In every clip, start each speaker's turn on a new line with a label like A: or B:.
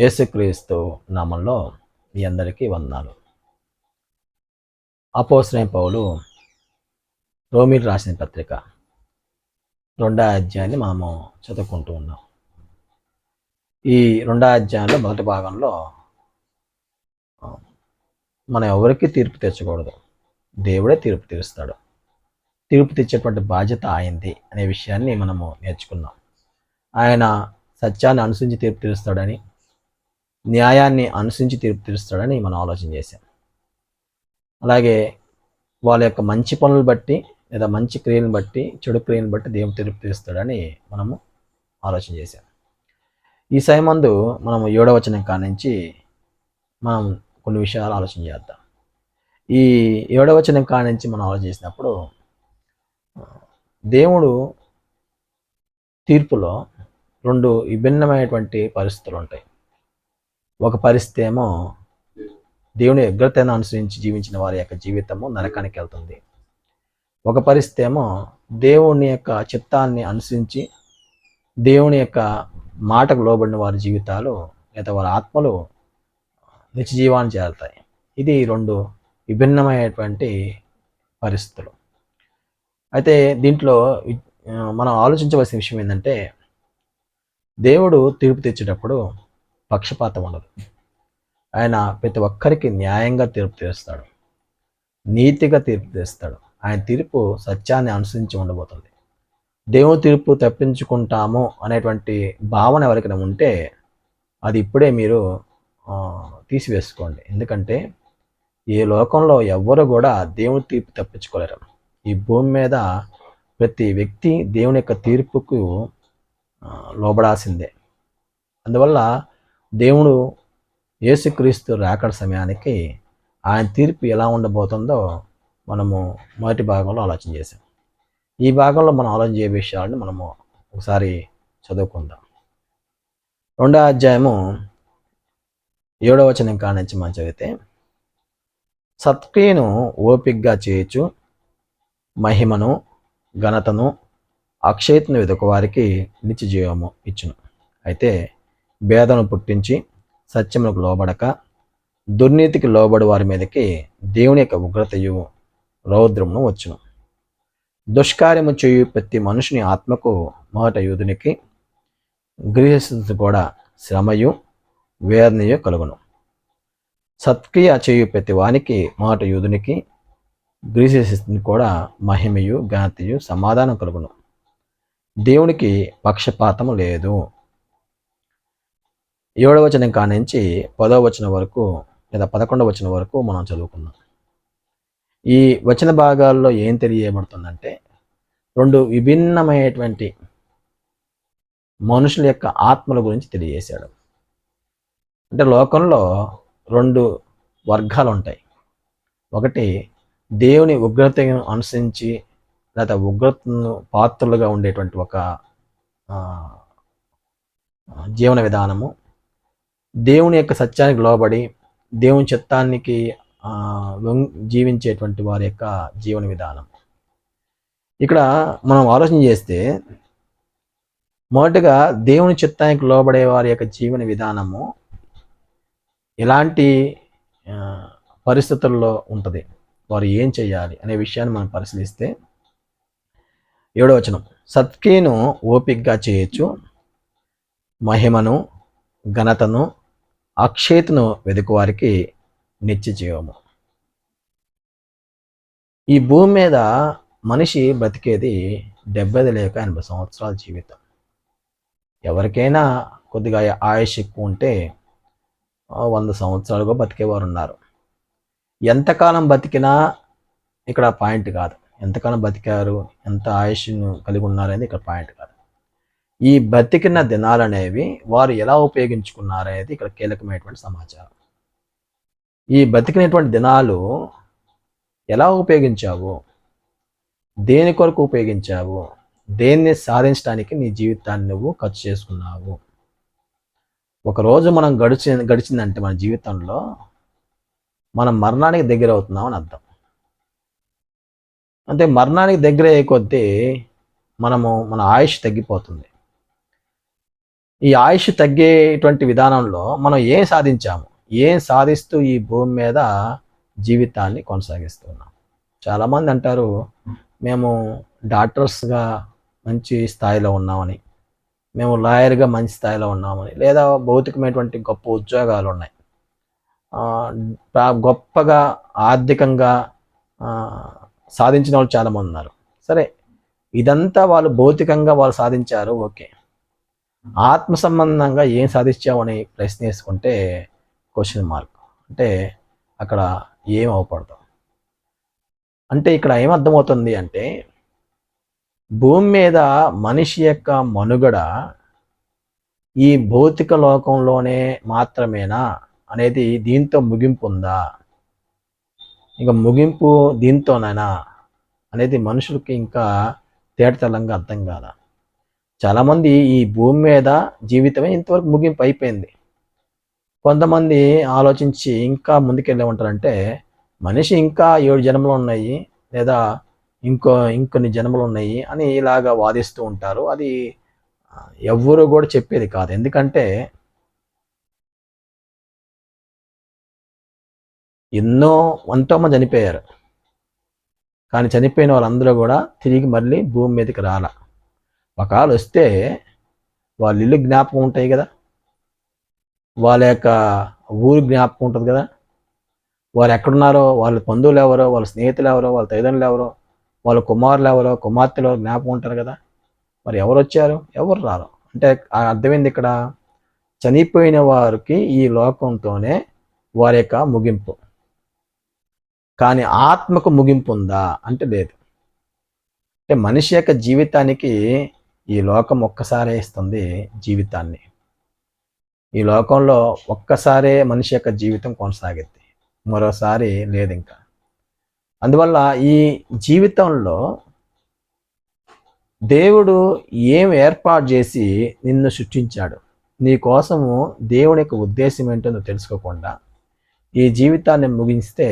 A: యేసుక్రీస్తు నామంలో మీ అందరికీ వందనాలు. అపోసరైన పౌలు రోమిల్ రాసిన పత్రిక రెండో అధ్యాయాన్ని మనము చదువుకుంటూ ఉన్నాం. ఈ రెండో అధ్యాయంలో మొదటి భాగంలో మనం ఎవరికి తీర్పు తెచ్చకూడదు? దేవుడే తీర్పు తీరుస్తాడు. తీర్పు తెచ్చేటువంటి బాధ్యత ఆయనది అనే విషయాన్ని మనము నేర్చుకున్నాం. ఆయన సత్యాన్ని అనుసరించి తీర్పు తీరుస్తాడని న్యాయాన్ని అనుసరించి తీర్పు తీరుస్తాడని మనం ఆలోచన చేశాం. అలాగే వాళ్ళ యొక్క మంచి పనులు బట్టి లేదా మంచి క్రియలను బట్టి చెడు క్రియలను బట్టి దేవుడు తీర్పు తీరుస్తాడని మనము ఆలోచన చేశాం. ఈ సైమందు మనం ఏడవ వచనం కానించి మనం కొన్ని విషయాలు ఆలోచన చేద్దాం. ఈ ఏడవ వచనం కానించి మనం ఆలోచన చేసినప్పుడు దేవుడు తీర్పులో రెండు విభిన్నమైనటువంటి పరిస్థితులు ఉంటాయి. ఒక పరిస్థితి ఏమో దేవుని ఉగ్రతను అనుసరించి జీవించిన వారి యొక్క జీవితము నరకానికి వెళ్తుంది. ఒక పరిస్థితి ఏమో దేవుని యొక్క చిత్తాన్ని అనుసరించి దేవుని యొక్క మాటకు లోబడిన వారి జీవితాలు లేదా వారి ఆత్మలు నిత్య జీవాన్ని చేరుతాయి ఇది రెండు విభిన్నమైనటువంటి పరిస్థితులు. అయితే దీంట్లో మనం ఆలోచించవలసిన విషయం ఏంటంటే దేవుడు తీర్పు తెచ్చేటప్పుడు పక్షపాతం ఉండదు. ఆయన ప్రతి ఒక్కరికి న్యాయంగా తీర్పు తీరుస్తాడు. నీతిగా తీర్పు తీస్తాడు ఆయన తీర్పు సత్యాన్ని అనుసరించి ఉండబోతుంది. దేవుని తీర్పు తప్పించుకుంటాము అనేటువంటి భావన ఎవరికైనా ఉంటే అది ఇప్పుడే మీరు తీసివేసుకోండి. ఎందుకంటే ఈ లోకంలో ఎవ్వరు కూడా దేవుని తీర్పు తప్పించుకోలేరు. ఈ భూమి మీద ప్రతి వ్యక్తి దేవుని యొక్క తీర్పుకు లోబడాల్సిందే. అందువల్ల దేవుడు యేసుక్రీస్తు రాకడ సమయానికి ఆయన తీర్పు ఎలా ఉండబోతుందో మనము మొదటి భాగంలో ఆలోచన చేసాం ఈ భాగంలో మనం ఆలోచన చేయ విషయాలను మనము ఒకసారి చదువుకుందాం. రెండో అధ్యాయము ఏడవ వచనం కానించి మనం చదివితే సత్క్రియను ఓపిగ్గా చేయొచ్చు మహిమను ఘనతను అక్షయతను వెతుకు వారికి నిత్య జీవము ఇచ్చును. అయితే భేదను పుట్టించి సత్యములకు లోబడక దుర్నీతికి లోబడి వారి మీదకి దేవుని యొక్క ఉగ్రతయు రౌద్రమును వచ్చును. దుష్కార్యము చేయు ప్రతి మనుషుని ఆత్మకు మొదట యూదునికి గృహస్థితి కూడా శ్రమయు వేదనయు కలుగును. సత్క్రియ చేయు ప్రతి వానికి మొదట యూదునికి గ్రీసెస్ని కూడా మహిమయు ఘనతయు సమాధానం కలుగును. దేవునికి పక్షపాతము లేదు. ఏడవ వచనం కానించి పదవ వచనం వరకు లేదా పదకొండవ వచనం వరకు మనం చదువుకుందాం. ఈ వచన భాగాల్లో ఏం తెలియబడుతుందంటే రెండు విభిన్నమైనటువంటి మనుషుల యొక్క ఆత్మల గురించి తెలియజేశాడు. అంటే లోకంలో రెండు వర్గాలు ఉంటాయి ఒకటి దేవుని ఉగ్రతను అనుసరించి లేదా ఉగ్రతను పాత్రలుగా ఉండేటువంటి ఒక జీవన విధానము. దేవుని యొక్క సత్యానికి లోబడి దేవుని చిత్తానికి జీవించేటువంటి వారి యొక్క జీవన విధానం. ఇక్కడ మనం ఆలోచన చేస్తే మొదటగా దేవుని చిత్తానికి లోబడే వారి యొక్క జీవన విధానము ఎలాంటి పరిస్థితుల్లో ఉంటుంది? వారు ఏం చేయాలి అనే విషయాన్ని మనం పరిశీలిస్తే ఏడో వచనం. సత్కేను ఓపిక్గా చేయొచ్చు మహిమను ఘనతను అక్షేతను వెతుకువారికి నిత్య జీవము. ఈ భూమి మీద మనిషి బ్రతికేది డెబ్బై లేక ఎనభై సంవత్సరాల జీవితం. ఎవరికైనా కొద్దిగా ఆయుష్ ఎక్కువ ఉంటే వంద సంవత్సరాలుగా బతికేవారు ఉన్నారు ఎంతకాలం బతికినా ఇక్కడ పాయింట్ కాదు. ఎంతకాలం బతికారు ఎంత ఆయుష్ను కలిగి ఉన్నారనేది ఇక్కడ పాయింట్ కాదు. ఈ బతికిన దినాలు అనేవి వారు ఎలా ఉపయోగించుకున్నారనేది ఇక్కడ కీలకమైనటువంటి సమాచారం. ఈ బతికినటువంటి దినాలు ఎలా ఉపయోగించావు? దేని కొరకు ఉపయోగించావు? దేన్ని సాధించడానికి నీ జీవితాన్ని నువ్వు ఖర్చు చేసుకున్నావు? ఒకరోజు మనం గడిచి గడిచిందంటే మన జీవితంలో మనం మరణానికి దగ్గర అవుతున్నాం అని అర్థం. అంటే మరణానికి దగ్గర అయ్యే కొద్దీ మనము మన ఆయుష్ తగ్గిపోతుంది. ఈ ఆయుష్ తగ్గేటువంటి విధానంలో మనం ఏం సాధించాము? ఏం సాధిస్తూ ఈ భూమి మీద జీవితాన్ని కొనసాగిస్తున్నాం? చాలామంది అంటారు మేము డాక్టర్స్గా మంచి స్థాయిలో ఉన్నామని మేము లాయర్గా మంచి స్థాయిలో ఉన్నామని లేదా భౌతికమైనటువంటి గొప్ప ఉద్యోగాలు ఉన్నాయి. ప్రా- గొప్పగా ఆర్థికంగా సాధించిన వాళ్ళు చాలామంది ఉన్నారు. సరే ఇదంతా వాళ్ళు భౌతికంగా వాళ్ళు సాధించారు ఓకే. ఆత్మ సంబంధంగా ఏం సాధించామని ప్రశ్న వేసుకుంటే క్వశ్చన్ మార్క్ అంటే అక్కడ ఏం అవపడతాం అంటే ఇక్కడ ఏమర్థమవుతుంది అంటే భూమి మీద మనిషి యొక్క మనుగడ ఈ భౌతిక లోకంలోనే మాత్రమేనా అనేది దీంతో ముగింపు ఉందా? ఇంకా ముగింపు దీంతోనైనా అనేది మనుషులకి ఇంకా తేటతెల్లంగా అర్థం కాదా? చాలామంది ఈ భూమి మీద జీవితమే ఇంతవరకు ముగింపు అయిపోయింది. కొంతమంది ఆలోచించి ఇంకా ముందుకెళ్ళే ఉంటారంటే మనిషి ఇంకా ఏడు జన్మలు ఉన్నాయి లేదా ఇంకో ఇంకొన్ని జన్మలు ఉన్నాయి అని ఇలాగా వాదిస్తూ ఉంటారు. అది ఆ, ఎవ్వరు కూడా చెప్పేది కాదు. ఎందుకంటే ఎన్నో ఎంతోమంది చనిపోయారు. కానీ చనిపోయిన వాళ్ళందరూ కూడా తిరిగి మళ్ళీ భూమి మీదకి రాల. ఒకవేళ వస్తే వాళ్ళ ఇల్లు జ్ఞాపకం ఉంటాయి కదా. వాళ్ళ యొక్క ఊరు జ్ఞాపకం ఉంటుంది కదా. వారు ఎక్కడున్నారో వాళ్ళ బంధువులు ఎవరో వాళ్ళ స్నేహితులు ఎవరో వాళ్ళ తల్లిదండ్రులు ఎవరో వాళ్ళ కుమారులు ఎవరో కుమార్తెలు జ్ఞాపకం ఉంటారు కదా. మరి ఎవరు వచ్చారు? ఎవరు రారు? అంటే ఆ అర్థమైంది ఇక్కడ. చనిపోయిన వారికి ఈ లోకంతోనే వారి యొక్క ముగింపు. కానీ ఆత్మకు ముగింపు ఉందా? అంటే లేదు. అంటే మనిషి యొక్క జీవితానికి ఈ లోకం ఒక్కసారే ఇస్తుంది జీవితాన్ని. ఈ లోకంలో ఒక్కసారే మనిషి యొక్క జీవితం కొనసాగిద్ది మరోసారి లేదు ఇంకా అందువల్ల ఈ జీవితంలో దేవుడు ఏం ఏర్పాటు చేసి నిన్ను సృష్టించాడు? నీ కోసము దేవుని యొక్క ఉద్దేశం ఏంటో నువ్వు తెలుసుకోకుండా ఈ జీవితాన్ని ముగిస్తే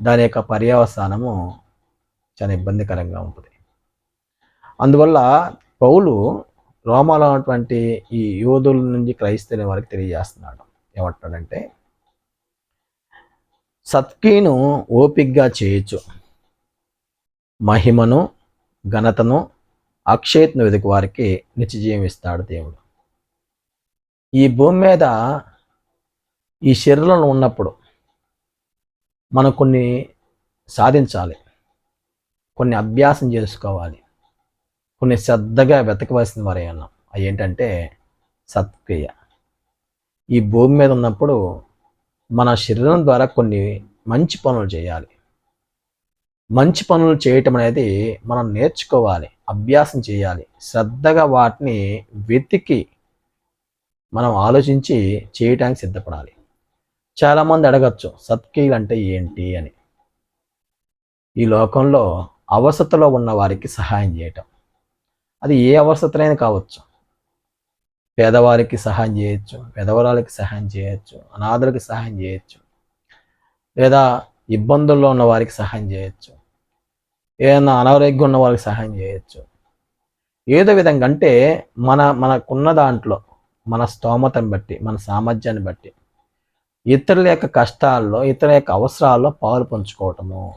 A: దాని యొక్క పర్యవసానము చాలా ఇబ్బందికరంగా ఉంటుంది. అందువల్ల పౌలు రోమాలో ఉన్నటువంటి ఈ యోధుల నుంచి క్రైస్తవుల వారికి తెలియజేస్తున్నాడు. ఏమంటున్నాడంటే సత్కీను ఓపిగ్గా చేయొచ్చు మహిమను ఘనతను అక్షయత్ను వెతుకు వారికి నిత్యజీవం ఇస్తాడు దేవుడు. ఈ భూమి మీద ఈ శరీరంలో ఉన్నప్పుడు మనం కొన్ని సాధించాలి కొన్ని అభ్యాసం చేసుకోవాలి కొన్ని శ్రద్ధగా వెతకవలసిన వారే అన్నాం. అవి ఏంటంటే సత్క్రియ. ఈ భూమి మీద ఉన్నప్పుడు మన శరీరం ద్వారా కొన్ని మంచి పనులు చేయాలి. మంచి పనులు చేయటం అనేది మనం నేర్చుకోవాలి అభ్యాసం చేయాలి. శ్రద్ధగా వాటిని వెతికి మనం ఆలోచించి చేయటానికి సిద్ధపడాలి. చాలామంది అడగచ్చు సత్క్రియలు అంటే ఏంటి అని. ఈ లోకంలో అవసతలో ఉన్న వారికి సహాయం చేయటం. అది ఏ అవసరతలైనా కావచ్చు. పేదవారికి సహాయం చేయొచ్చు పేదవరాలకి సహాయం చేయొచ్చు అనాథులకి సహాయం చేయొచ్చు లేదా ఇబ్బందుల్లో ఉన్న వారికి సహాయం చేయొచ్చు ఏదైనా అనారోగ్యం ఉన్న వారికి సహాయం చేయొచ్చు. ఏదో విధంగా అంటే మన మనకున్న దాంట్లో మన స్తోమతను బట్టి మన సామర్థ్యాన్ని బట్టి ఇతరుల యొక్క కష్టాల్లో ఇతరుల యొక్క అవసరాల్లో పాలు పంచుకోవటము.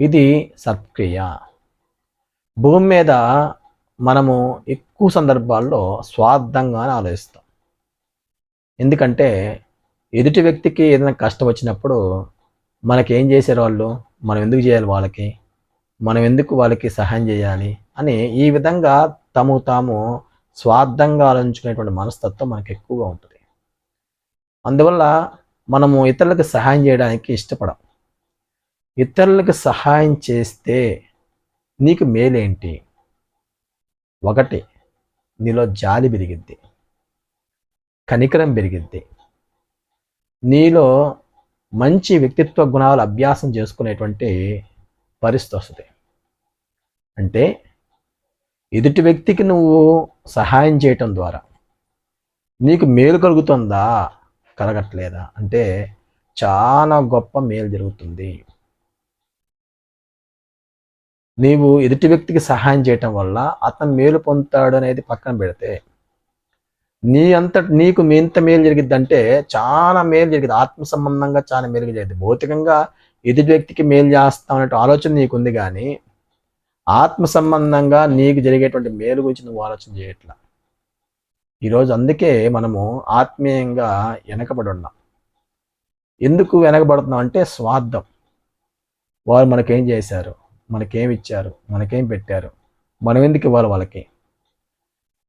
A: ఇది సత్క్రియ. భూమి మీద మనము ఎక్కువ సందర్భాల్లో స్వార్థంగానే ఆలోచిస్తాం. ఎందుకంటే ఎదుటి వ్యక్తికి ఏదైనా కష్టం వచ్చినప్పుడు మనకేం చేశారు వాళ్ళు? మనం ఎందుకు చేయాలి వాళ్ళకి? మనం ఎందుకు వాళ్ళకి సహాయం చేయాలి? అని ఈ విధంగా తము తాము స్వార్థంగా ఆలోచించుకునేటువంటి మనస్తత్వం మనకు ఎక్కువగా ఉంటుంది. అందువల్ల మనము ఇతరులకు సహాయం చేయడానికి ఇష్టపడం. ఇతరులకు సహాయం చేస్తే నీకు మేలేంటి? ఒకటి నీలో జాలి పెరిగిద్ది. కనికరం పెరిగిద్ది. నీలో మంచి వ్యక్తిత్వ గుణాలు అభ్యాసం చేసుకునేటువంటి పరిస్థితి వస్తుంది అంటే ఎదుటి వ్యక్తికి నువ్వు సహాయం చేయటం ద్వారా నీకు మేలు కలుగుతుందా? కలగట్లేదా? అంటే చాలా గొప్ప మేలు జరుగుతుంది. నీవు ఎదుటి వ్యక్తికి సహాయం చేయటం వల్ల అతను మేలు పొందుతాడు అనేది పక్కన పెడితే నీ అంత నీకు మీ ఎంత మేలు జరిగిద్ది అంటే చాలా మేలు జరిగింది ఆత్మ సంబంధంగా చాలా మేలు జరిగింది భౌతికంగా ఎదుటి వ్యక్తికి మేలు చేస్తాం అనే ఆలోచన నీకుంది కానీ ఆత్మ సంబంధంగా నీకు జరిగేటువంటి మేలు గురించి నువ్వు ఆలోచన చేయట్లా. ఈరోజు అందుకే మనము ఆత్మీయంగా వెనకబడి ఉన్నాం. ఎందుకు వెనకబడుతున్నాం అంటే స్వార్థం. వారు మనకేం చేశారు? మనకేం ఇచ్చారు మనకేం పెట్టారు మనం ఎందుకు ఇవ్వాలి వాళ్ళకి?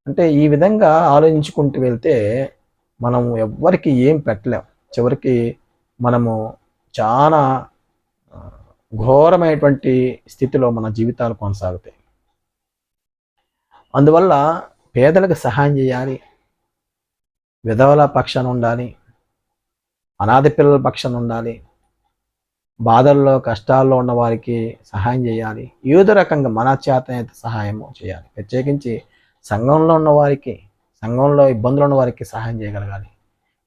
A: అంటే ఈ విధంగా ఆలోచించుకుంటూ వెళ్తే మనం ఎవ్వరికి ఏం పెట్టలేం. చివరికి మనము చాలా ఘోరమైనటువంటి స్థితిలో మన జీవితాలు కొనసాగుతాయి. అందువల్ల పేదలకు సహాయం చేయాలి. విధవల పక్షాన ఉండాలి. అనాథ పిల్లల పక్షాన ఉండాలి. బాధల్లో కష్టాల్లో ఉన్న వారికి సహాయం చేయాలి. ఏదో రకంగా మన చేతనైతే సహాయం చేయాలి. ప్రత్యేకించి సంఘంలో ఉన్న వారికి సంఘంలో ఇబ్బందులు ఉన్న వారికి సహాయం చేయగలగాలి.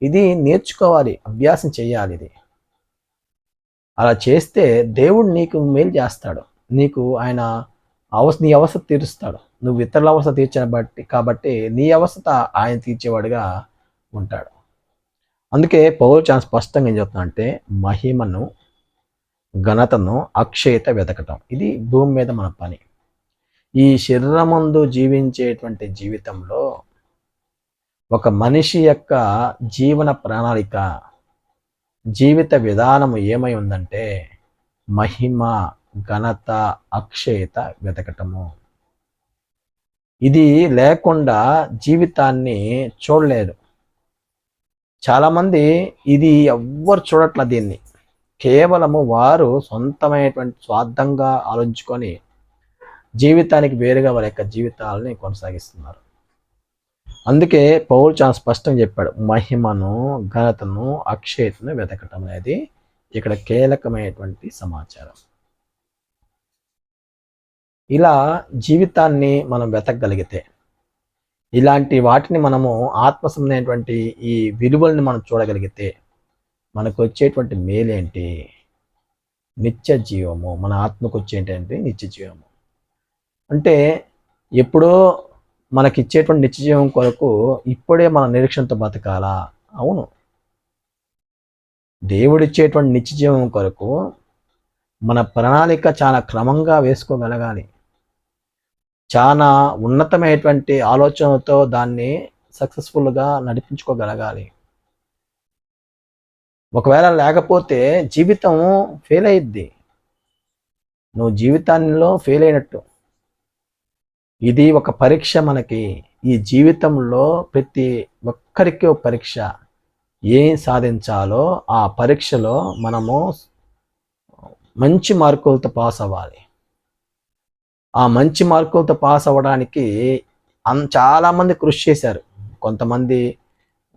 A: ఇది నేర్చుకోవాలి అభ్యాసం చేయాలి ఇది. అలా చేస్తే దేవుడు నీకు మేలు చేస్తాడు. నీకు ఆయన అవస్థ నీ అవస్థ తీరుస్తాడు. నువ్వు ఇతరుల అవస్థ తీర్చిన బట్టి కాబట్టి నీ అవస్థ ఆయన తీర్చేవాడుగా ఉంటాడు. అందుకే పౌరు చాలా స్పష్టంగా ఏం చెప్తున్నా అంటే మహిమను ఘనతను అక్షయత వెతకటం. ఇది భూమి మీద మన పని. ఈ శరీరమందు జీవించేటువంటి జీవితంలో ఒక మనిషి యొక్క జీవన ప్రణాళిక జీవిత విధానం ఏమై ఉందంటే మహిమ ఘనత అక్షయత వెతకటము. ఇది లేకుండా జీవితాన్ని చూడలేదు. చాలామంది ఇది ఎవ్వరు చూడట్ల దీన్ని. కేవలము వారు సొంతమైనటువంటి స్వార్థంగా ఆలోచించుకొని జీవితానికి వేరుగా వారి యొక్క జీవితాలని కొనసాగిస్తున్నారు. అందుకే పౌరులు చాలా స్పష్టంగా చెప్పాడు మహిమను ఘనతను అక్షయతను వెతకటం అనేది ఇక్కడ కీలకమైనటువంటి సమాచారం. ఇలా జీవితాన్ని మనం వెతకగలిగితే ఇలాంటి వాటిని మనము ఆత్మసమైనటువంటి ఈ విలువల్ని మనం చూడగలిగితే మనకు వచ్చేటువంటి మేలేంటి? నిత్య జీవము. మన ఆత్మకు వచ్చేటువంటి నిత్య జీవము. అంటే ఎప్పుడో మనకి ఇచ్చేటువంటి నిత్య జీవం కొరకు ఇప్పుడే మన నిరీక్షణతో బతకాలా? అవును. దేవుడిచ్చేటువంటి నిత్య జీవం కొరకు మన ప్రణాళిక చాలా క్రమంగా వేసుకోగలగాలి. చాలా ఉన్నతమైనటువంటి ఆలోచనతో దాన్ని సక్సెస్ఫుల్గా నడిపించుకోగలగాలి. ఒకవేళ లేకపోతే జీవితం ఫెయిల్ అయ్యిద్ది నువ్వు జీవితాల్లో ఫెయిల్ అయినట్టు. ఇది ఒక పరీక్ష మనకి. ఈ జీవితంలో ప్రతి ఒక్కరికి ఒక పరీక్ష. ఏం సాధించాలో ఆ పరీక్షలో మనము మంచి మార్కులతో పాస్ అవ్వాలి. ఆ మంచి మార్కులతో పాస్ అవ్వడానికి అన్ చాలామంది కృషి చేశారు. కొంతమంది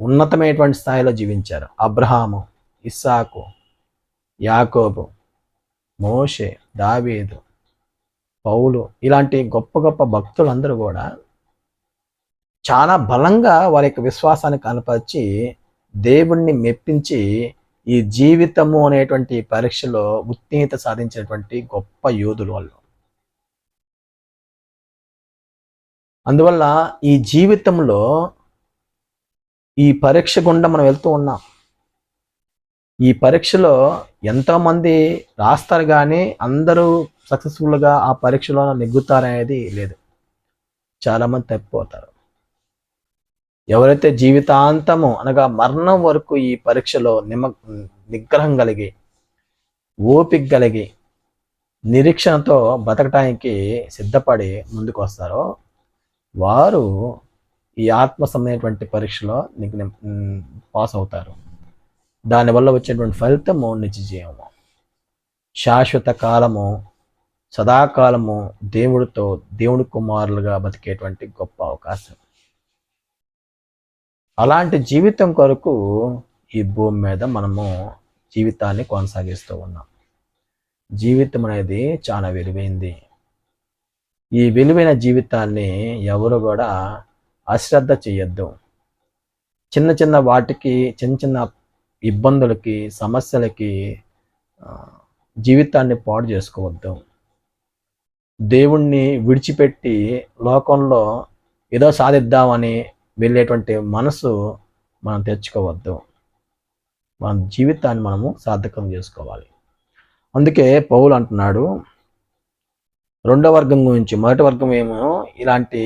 A: ఉన్నతమైనటువంటి స్థాయిలో జీవించారు. అబ్రహాము. ఇస్సాకు యాకోబు మోషే దావీదు పౌలు ఇలాంటి గొప్ప గొప్ప భక్తులందరూ కూడా చాలా బలంగా వారి యొక్క విశ్వాసాన్ని కనపరిచి దేవుణ్ణి మెప్పించి ఈ జీవితము అనేటువంటి పరీక్షలో ఉత్తీర్ణత సాధించినటువంటి గొప్ప యోధులు వాళ్ళు. అందువల్ల ఈ జీవితంలో ఈ పరీక్ష గుండా మనం వెళ్తూ ఉన్నాం. ఈ పరీక్షలో ఎంతోమంది రాస్తారు కానీ అందరూ సక్సెస్ఫుల్గా ఆ పరీక్షలో నెగ్గుతారనేది లేదు. చాలామంది తప్పిపోతారు. ఎవరైతే జీవితాంతము అనగా మరణం వరకు ఈ పరీక్షలో నిమ నిగ్రహం కలిగి ఓపిక కలిగి నిరీక్షణతో బతకటానికి సిద్ధపడి ముందుకు వస్తారో వారు ఈ ఆత్మ సంబంధమైనటువంటి పరీక్షలో నీకు పాస్ అవుతారు. దానివల్ల వచ్చేటువంటి ఫలితము నిత్య జీవము శాశ్వత కాలము సదాకాలము దేవుడితో దేవుడి కుమారులుగా బతికేటువంటి గొప్ప అవకాశం. అలాంటి జీవితం కొరకు ఈ భూమి మీద మనము జీవితాన్ని కొనసాగిస్తూ ఉన్నాం. జీవితం అనేది చాలా విలువైంది. ఈ విలువైన జీవితాన్ని ఎవరు కూడా అశ్రద్ధ చేయొద్దు. చిన్న చిన్న వాటికి చిన్న చిన్న ఇబ్బందులకి సమస్యలకి జీవితాన్ని పాడు చేసుకోవద్దు. దేవుణ్ణి విడిచిపెట్టి లోకంలో ఏదో సాధిద్దామని వెళ్ళేటువంటి మనసు మనం తెచ్చుకోవద్దు. మన జీవితాన్ని మనము సార్థకం చేసుకోవాలి. అందుకే పౌలు అంటున్నాడు రెండో వర్గం గురించి మొదటి వర్గం ఏమో ఇలాంటి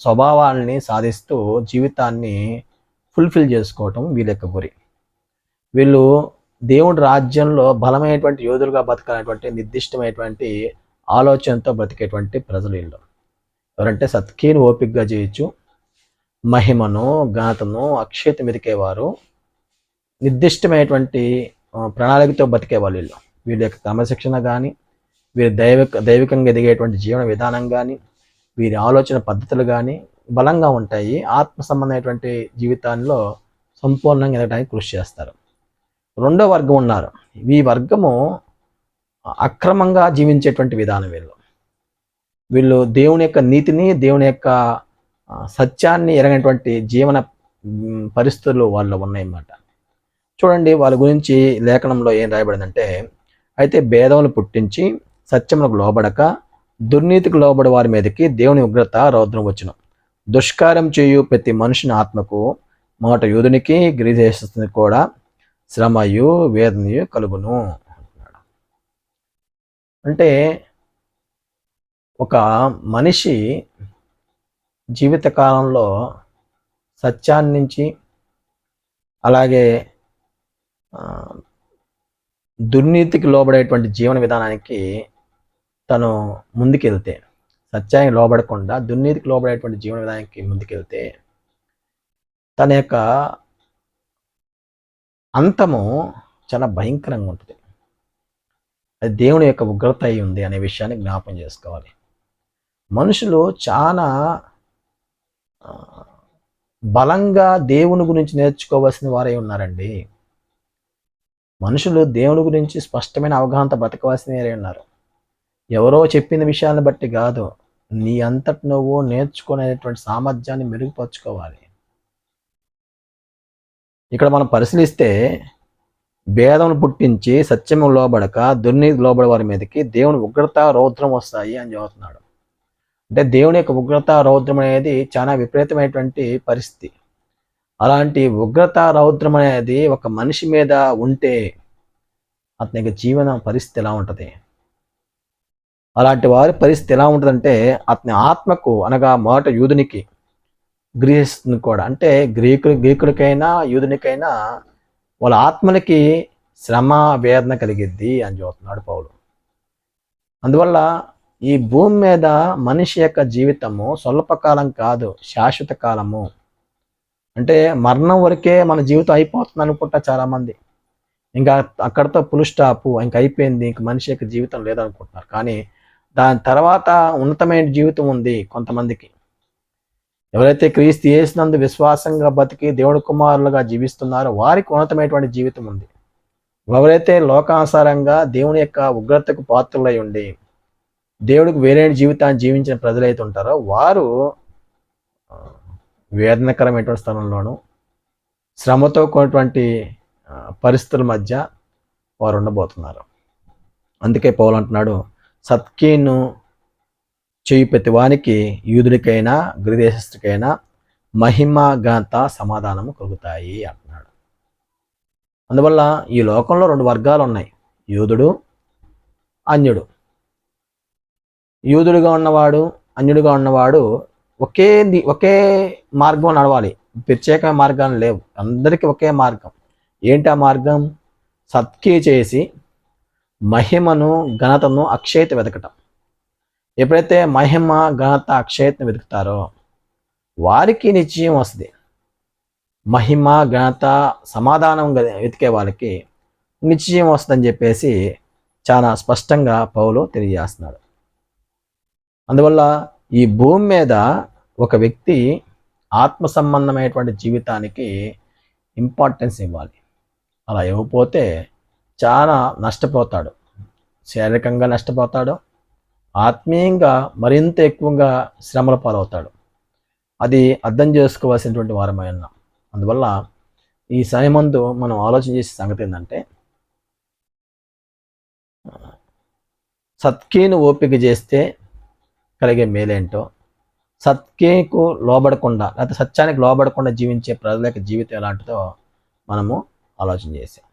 A: స్వభావాల్ని సాధిస్తూ జీవితాన్ని ఫుల్ఫిల్ చేసుకోవటం వీళ్ళ గురి. వీళ్ళు దేవుడి రాజ్యంలో బలమైనటువంటి యోధులుగా బతకాలనేటువంటి నిర్దిష్టమైనటువంటి ఆలోచనతో బ్రతికేటువంటి ప్రజలు వీళ్ళు. ఎవరంటే సత్కీని ఓపికగా చేయొచ్చు మహిమను ఘనతను అక్షయత మెతికేవారు నిర్దిష్టమైనటువంటి ప్రణాళికతో బతికేవాళ్ళు వీళ్ళు. వీళ్ళ యొక్క క్రమశిక్షణ కానీ వీరి దైవిక దైవికంగా ఎదిగేటువంటి జీవన విధానం కానీ వీరి ఆలోచన పద్ధతులు కానీ బలంగా ఉంటాయి. ఆత్మ సంబంధమైనటువంటి జీవితాల్లో సంపూర్ణంగా ఎదగడానికి కృషి చేస్తారు. రెండో వర్గం ఉన్నారు. ఈ వర్గము అక్రమంగా జీవించేటువంటి విధానం వీళ్ళు. వీళ్ళు దేవుని యొక్క నీతిని దేవుని యొక్క సత్యాన్ని ఎరగినటువంటి జీవన పరిస్థితులు వాళ్ళు ఉన్నాయన్నమాట. చూడండి వాళ్ళ గురించి లేఖనంలో ఏం రాయబడిందంటే అయితే భేదములు పుట్టించి సత్యములకు లోబడక దుర్నీతికి లోబడి వారి మీదకి దేవుని ఉగ్రత రౌద్రం వచ్చును. దుష్కారం చేయు ప్రతి మనుషుని ఆత్మకు మాట యూదునికి గిరిదేశస్తుని కూడా శ్రమయు వేదనయు కలుగును అంటున్నాడు. అంటే ఒక మనిషి జీవితకాలంలో సత్యాన్ని నుంచి అలాగే దుర్నీతికి లోబడేటువంటి జీవన విధానానికి తను ముందుకెళ్తే సత్యానికి లోబడకుండా దుర్నీతికి లోబడేటువంటి జీవన విధానానికి ముందుకెళ్తే తన యొక్క అంతము చాలా భయంకరంగా ఉంటుంది. అది దేవుని యొక్క ఉగ్రత అయి ఉంది అనే విషయాన్ని జ్ఞాపం చేసుకోవాలి. మనుషులు చాలా బలంగా దేవుని గురించి నేర్చుకోవాల్సిన వారై ఉన్నారండి. మనుషులు దేవుని గురించి స్పష్టమైన అవగాహనతో బ్రతకవలసిన వారే ఉన్నారు. ఎవరో చెప్పిన విషయాన్ని బట్టి కాదు నీ అంతటి నువ్వు నేర్చుకునేటువంటి సామర్థ్యాన్ని మెరుగుపరుచుకోవాలి. ఇక్కడ మనం పరిశీలిస్తే భేదమును పుట్టించి సత్యము లోబడక దుర్నీతి లోబడే వారి మీదకి దేవుని ఉగ్రత రౌద్రం వస్తాయి అని చెబుతున్నాడు. అంటే దేవుని యొక్క ఉగ్రత రౌద్రం అనేది చాలా విపరీతమైనటువంటి పరిస్థితి. అలాంటి ఉగ్రత రౌద్రం అనేది ఒక మనిషి మీద ఉంటే అతని యొక్క జీవన పరిస్థితి ఎలా ఉంటుంది? అలాంటి వారి పరిస్థితి ఎలా ఉంటుందంటే అతని ఆత్మకు అనగా మొదట యూదునికి గ్రహిస్తుంది కూడా. అంటే గ్రీకులు గ్రీకుడికైనా యూదునికైనా వాళ్ళ ఆత్మలకి శ్రమ వేదన కలిగిద్ది అని చూస్తున్నాడు పౌలు. అందువల్ల ఈ భూమి మీద మనిషి యొక్క జీవితము స్వల్పకాలం కాదు శాశ్వత కాలము. అంటే మరణం వరకే మన జీవితం అయిపోతుంది అనుకుంటా చాలామంది. ఇంకా అక్కడతో పులు స్టాపు ఇంక అయిపోయింది ఇంక మనిషి యొక్క జీవితం లేదనుకుంటున్నారు. కానీ దాని తర్వాత ఉన్నతమైన జీవితం ఉంది కొంతమందికి. ఎవరైతే క్రీస్తు చేసినందు విశ్వాసంగా బతికి దేవుడి కుమారులుగా జీవిస్తున్నారో వారికి ఉన్నతమైనటువంటి జీవితం ఉంది. ఎవరైతే లోకానుసారంగా దేవుని యొక్క ఉగ్రతకు పాత్రలై ఉండి దేవుడికి వేరే జీవితాన్ని జీవించిన ప్రజలైతే ఉంటారో వారు వేదనకరమైనటువంటి స్థలంలోనూ శ్రమతో కూడినటువంటి పరిస్థితుల మధ్య వారు ఉండబోతున్నారు. అందుకే పౌలు అంటున్నాడు సత్కీను చేయి ప్రతివానికి యూదుడికైనా గిరిదేశస్తుకైనా మహిమ ఘనత సమాధానము కలుగుతాయి అంటున్నాడు. అందువల్ల ఈ లోకంలో రెండు వర్గాలు ఉన్నాయి. యూదుడు అన్యుడు. యూదుడుగా ఉన్నవాడు అన్యుడుగా ఉన్నవాడు ఒకే ఒకే మార్గం నడవాలి. ప్రత్యేకమైన మార్గాలు లేవు. అందరికీ ఒకే మార్గం. ఏంటి ఆ మార్గం? సత్కీ చేసి మహిమను ఘనతను అక్షయత వెతకటం. ఎప్పుడైతే మహిమ ఘనత అక్షయతను వెతుకుతారో వారికి నిశ్చయం వస్తుంది. మహిమ ఘనత సమాధానం వెతికే వాళ్ళకి నిశ్చయం వస్తుందని చెప్పేసి చాలా స్పష్టంగా పౌలు తెలియజేస్తున్నాడు. అందువల్ల ఈ భూమి మీద ఒక వ్యక్తి ఆత్మ సంబంధమైనటువంటి జీవితానికి ఇంపార్టెన్స్ ఇవ్వాలి. అలా ఇవ్వకపోతే చాలా నష్టపోతాడు. శారీరకంగా నష్టపోతాడు. ఆత్మీయంగా మరింత ఎక్కువగా శ్రమల పాలవుతాడు. అది అర్థం చేసుకోవాల్సినటువంటి వారమై ఉన్నాం అందువల్ల ఈ సమయమందు మనం ఆలోచన చేసే సంగతి ఏంటంటే సత్కీను ఓపిక చేస్తే కలిగే మేలేంటో సత్కేకు లోబడకుండా లేకపోతే సత్యానికి లోబడకుండా జీవించే ప్రజల యొక్క జీవితం ఎలాంటిదో మనము ఆలోచన చేసాం